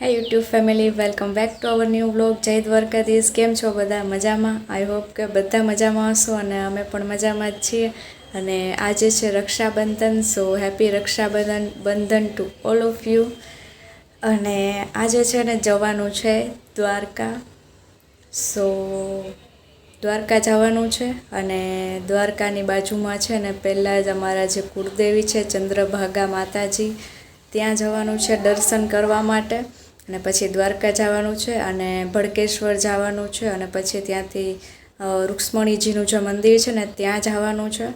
Hey YouTube family welcome back to our new blog Jai Dwarkadhish. કેમ છો બધા? મજામાં? આઈ હોપ કે બધા મજામાં હશો અને અમે પણ મજામાં જ છીએ. અને આજે છે રક્ષાબંધન સો હેપી રક્ષાબંધન, બંધન ટુ ઓલ ઓફ યુ અને આજે છે ને જવાનું છે દ્વારકા. સો દ્વારકા જવાનું છે અને દ્વારકાની બાજુમાં છે ને પહેલાં જ અમારા જે કુળદેવી છે ચંદ્રભાગા માતાજી, ત્યાં જવાનું છે દર્શન કરવા માટે. અને પછી દ્વારકા જવાનું છે અને ભડકેશ્વર જવાનું છે અને પછી ત્યાંથી રૂક્ષ્મણીજીનું જે મંદિર છે ને ત્યાં જવાનું છે.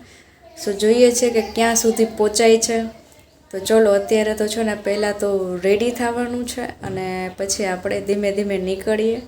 સો જોઈએ છે કે ક્યાં સુધી પહોંચાય છે. તો ચલો, અત્યારે તો છે ને પહેલાં તો રેડી થવાનું છે અને પછી આપણે ધીમે ધીમે નીકળીએ.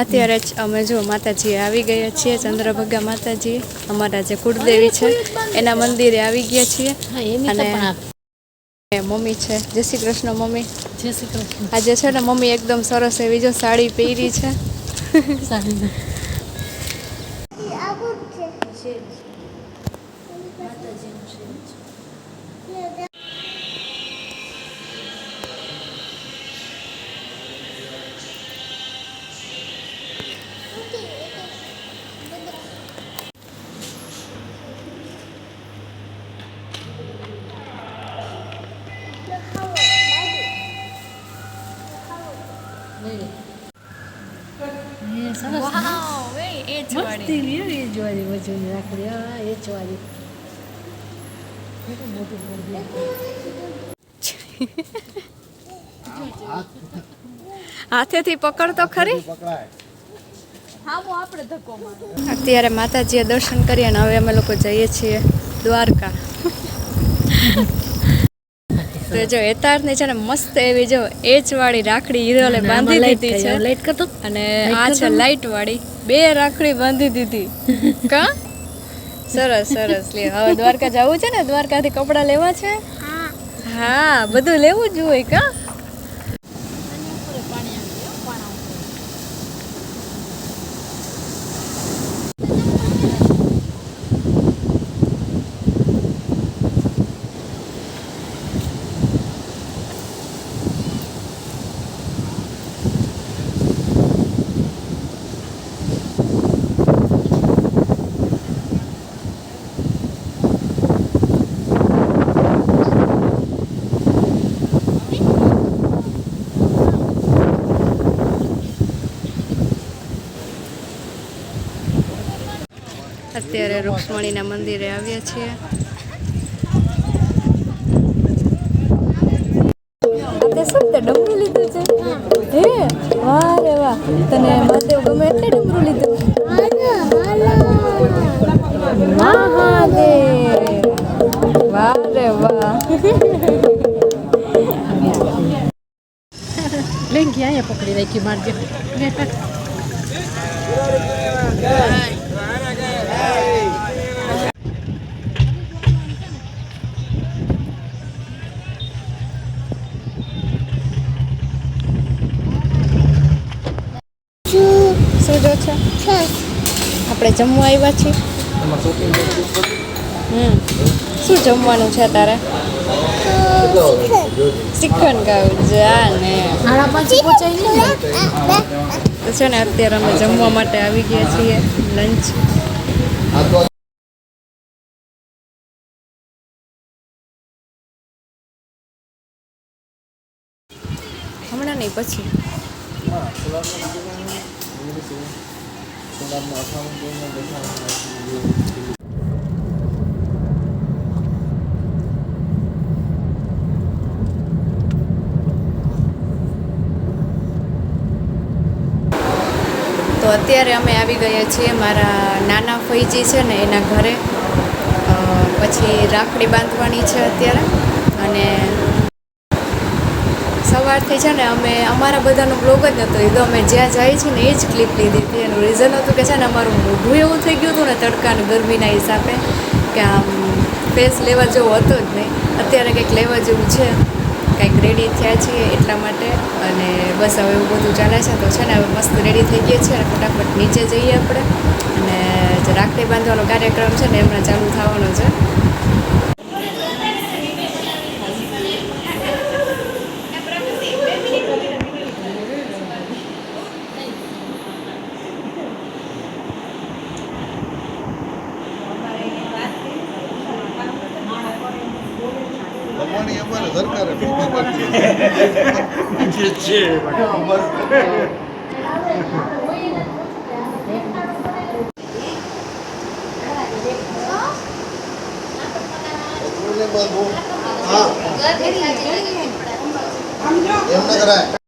અત્યારે જ અમે જો માતાજી આવી ગયા છીએ ચંદ્રભગા માતાજી અમારા જે કુળદેવી છે એના મંદિરે આવી ગયા છીએ. અને મમ્મી છે. જય શ્રી કૃષ્ણ મમ્મી. આજે છે ને મમ્મી એકદમ સરસ એવી જો સાડી પહેરી છે. એ હાથેથી પકડ તો ખરી. અત્યારે માતાજીએ દર્શન કરી અને હવે અમે લોકો જઈએ છીએ દ્વારકા. તો જો એતારની છે ને મસ્ત એવી જો એચ વાળી રાખડી હીરોલે બાંધી દીધી છે. લાઈટ કરતો? અને આ છે લાઈટ વાળી બે રાખડી બાંધી દીધી. કા? સરસ સરસ. લે હવે દ્વારકા જવું છે ને? દ્વારકાથી કપડાં લેવા છે? હા બધું લેવું જ હોય કા? અત્યારે રૂક્ષ્મણીના મંદિરે આવ્યા છીએ. તે ડમરું લીધું છે? હે? વાહ રે વાહ. તને મહાદેવ ગમે એટલે ડમરું લીધું. મહાદેવ. વાહ રે વાહ. લેંગી અહીંયા પકડી રાખી મારજે. જો છે? આપણે જમવા આવ્યા છીએ. હમ. શું જમવાનું છે તારે? શ્રીખંડ ખાવું છે ને. છે ને અત્યારે અમે જમવા માટે આવી ગયા છીએ લંચ હમણાં નહીં પછી. નહીં સોલારનું અઠાણું જોઈને તો અત્યારે અમે આવી ગયા છીએ મારા નાના ફૈજી છે ને એના ઘરે. પછી રાખડી બાંધવાની છે અત્યારે. અને સવારથી છે ને અમે અમારા બધાનો બ્લોગ જ નહોતો લીધો અમે જ્યાં જઈએ છીએ ને એ જ ક્લિપ લીધી હતી. એનું રીઝન હતું કે છે ને અમારું મોઢું એવું થઈ ગયું હતું ને તડકાને ગરમીના હિસાબે કે આમ ફેસ લેવા જેવો હતો જ નહીં. અત્યારે કંઈક લેવા જેવું છે. કંઈક રેડી થયા છીએ એટલા માટે. અને બસ હવે એવું બધું ચાલે છે. તો છે ને હવે મસ્ત રેડી થઈ ગયા છે અને ફટાફટ નીચે જઈએ આપણે. અને જે રાખડી બાંધવાનો કાર્યક્રમ છે ને હમણાં ચાલુ થવાનો છે. સરકારે એમ ન કરાય.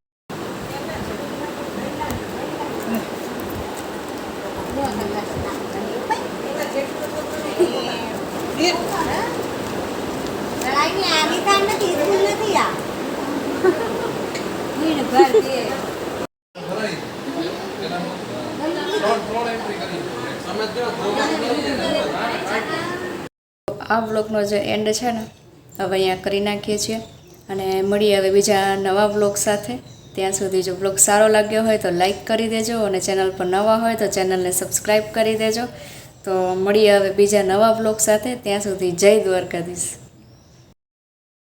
આ બ્લોગનો જે એન્ડ છે ને, હવે અહીંયા કરી નાખીએ છીએ. અને મળીએ હવે બીજા નવા બ્લોગ સાથે. ત્યાં સુધી જો બ્લોગ સારો લાગ્યો હોય તો લાઈક કરી દેજો અને ચેનલ પર નવા હોય તો ચેનલને સબસ્ક્રાઈબ કરી દેજો. તો મળીએ હવે બીજા નવા બ્લોગ સાથે. ત્યાં સુધી જય દ્વારકાધીશ.